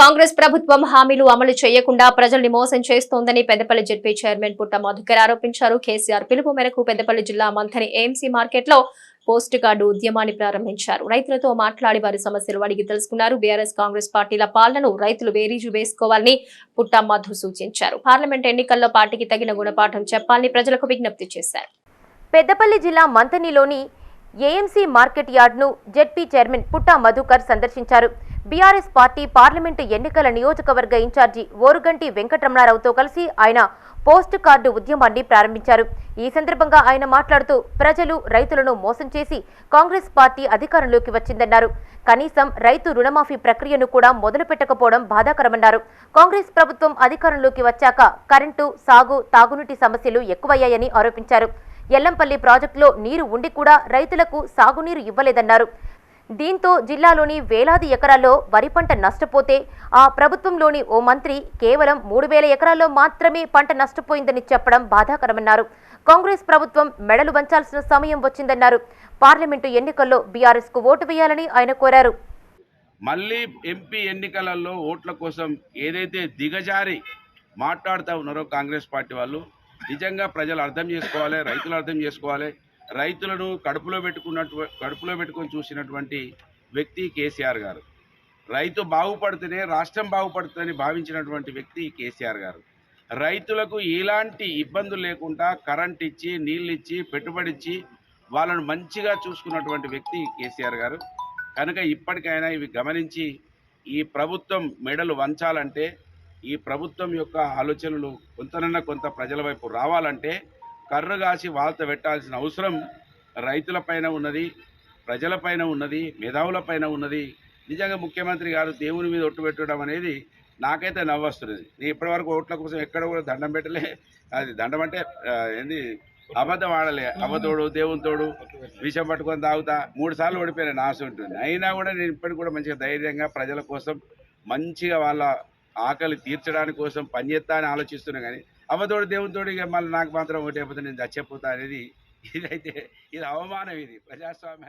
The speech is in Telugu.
కాంగ్రెస్ ప్రభుత్వం హామీలు అమలు చేయకుండా ప్రజల్ని మోసం చేస్తోందని పెద్దపల్లి జెడ్పీ చైర్మన్ పుట్ట మధుకర్ ఆరోపించారు. కేసీఆర్ పిలుపు మేరకు పెద్దపల్లి జిల్లా మంథని ఏఎంసీ మార్కెట్లో పోస్ట్ కార్డు ఉద్యమాన్ని ప్రారంభించారు. రైతులతో మాట్లాడి వారి సమస్యలు అడిగి తెలుసుకున్నారు. బీఆర్ఎస్ కాంగ్రెస్ పార్టీల పాలనను రైతులు వేరీజు వేసుకోవాలని పుట్ట మధు సూచించారు. పార్లమెంట్ ఎన్నికల్లో పార్టీకి తగిన గుణపాఠం చెప్పాలని ప్రజలకు విజ్ఞప్తి చేశారు. పెద్దపల్లి జిల్లా మంథనిలోని ఏఎంసీ మార్కెట్ యార్డ్ను జెడ్పీ చైర్మన్ పుట్ట మధుకర్ సందర్శించారు. బీఆర్ఎస్ పార్టీ పార్లమెంటు ఎన్నికల నియోజకవర్గ ఇన్ఛార్జి ఓరుగంటి వెంకటరమణారావుతో కలిసి ఆయన పోస్ట్ కార్డు ఉద్యమాన్ని ప్రారంభించారు. ఈ సందర్భంగా ఆయన మాట్లాడుతూ ప్రజలు రైతులను మోసం చేసి కాంగ్రెస్ పార్టీ అధికారంలోకి వచ్చిందన్నారు. కనీసం రైతు రుణమాఫీ ప్రక్రియను కూడా మొదలు పెట్టకపోవడం బాధాకరమన్నారు. కాంగ్రెస్ ప్రభుత్వం అధికారంలోకి వచ్చాక కరెంటు సాగు తాగునీటి సమస్యలు ఎక్కువయ్యాయని ఆరోపించారు. ఎల్లంపల్లి ప్రాజెక్టులో నీరు ఉండి కూడా రైతులకు సాగునీరు ఇవ్వలేదన్నారు. దీంతో జిల్లాలోని వేలాది ఎకరాల్లో వరి పంట నష్టపోతే ఆ ప్రభుత్వంలోని ఓ మంత్రి కేవలం మూడు వేల ఎకరాల్లో మాత్రమే పంట నష్టపోయిందని చెప్పడం బాధాకరమన్నారు. కాంగ్రెస్ ప్రభుత్వం మెడలు వంచాల్సిన సమయం వచ్చిందన్నారు. పార్లమెంటు ఎన్నికల్లో బీఆర్ఎస్కు ఓటు వేయాలని ఆయన కోరారు. మళ్ళీ ఎంపీ ఎన్నికలలో ఓట్ల కోసం ఏదైతే దిగజారి మాట్లాడుతూ ఉన్నారో కాంగ్రెస్ పార్టీ వాళ్ళు నిజంగా ప్రజలు అర్థం చేసుకోవాలి రైతులు అర్థం చేసుకోవాలి. రైతులను కడుపులో పెట్టుకున్నట్టు కడుపులో పెట్టుకొని చూసినటువంటి వ్యక్తి కేసీఆర్ గారు. రైతు బాగుపడితేనే రాష్ట్రం బాగుపడుతుందని భావించినటువంటి వ్యక్తి కేసీఆర్ గారు. రైతులకు ఎలాంటి ఇబ్బందులు లేకుండా కరెంట్ ఇచ్చి నీళ్ళు ఇచ్చి పెట్టుబడి ఇచ్చి వాళ్ళను మంచిగా చూసుకున్నటువంటి వ్యక్తి కేసీఆర్ గారు. కనుక ఇప్పటికైనా ఇవి గమనించి ఈ ప్రభుత్వం మెడలు వంచాలంటే ఈ ప్రభుత్వం యొక్క ఆలోచనలు కొంతనన్నా కొంత ప్రజల వైపు రావాలంటే కర్ర కాసి వాళ్త పెట్టాల్సిన అవసరం రైతులపైన ఉన్నది ప్రజలపైన ఉన్నది మేధావులపైన ఉన్నది. నిజంగా ముఖ్యమంత్రి గారు దేవుని మీద ఒట్టు పెట్టడం అనేది నాకైతే నవ్వొస్తున్నది. నేను ఇప్పటివరకు ఓట్ల కోసం ఎక్కడ కూడా దండం పెట్టలే. అది దండం అంటే ఏంది? అబద్ధం ఆడలే. అబద్ధోడు దేవుని తోడు విషం పట్టుకొని తాగుతా మూడు సార్లు ఓడిపోయిన నా ఆశ ఉంటుంది. అయినా కూడా నేను ఇప్పటికి కూడా మంచిగా ధైర్యంగా ప్రజల కోసం మంచిగా వాళ్ళ ఆకలి తీర్చడానికి కోసం పనిచేస్తా అని ఆలోచిస్తున్నా కానీ అవ్వతోడు దేవునితోడు ఇక మళ్ళీ నాకు మాత్రం ఓటైపోతే నేను చచ్చిపోతా అనేది ఇదైతే ఇది అవమానం ఇది ప్రజాస్వామ్యానికి.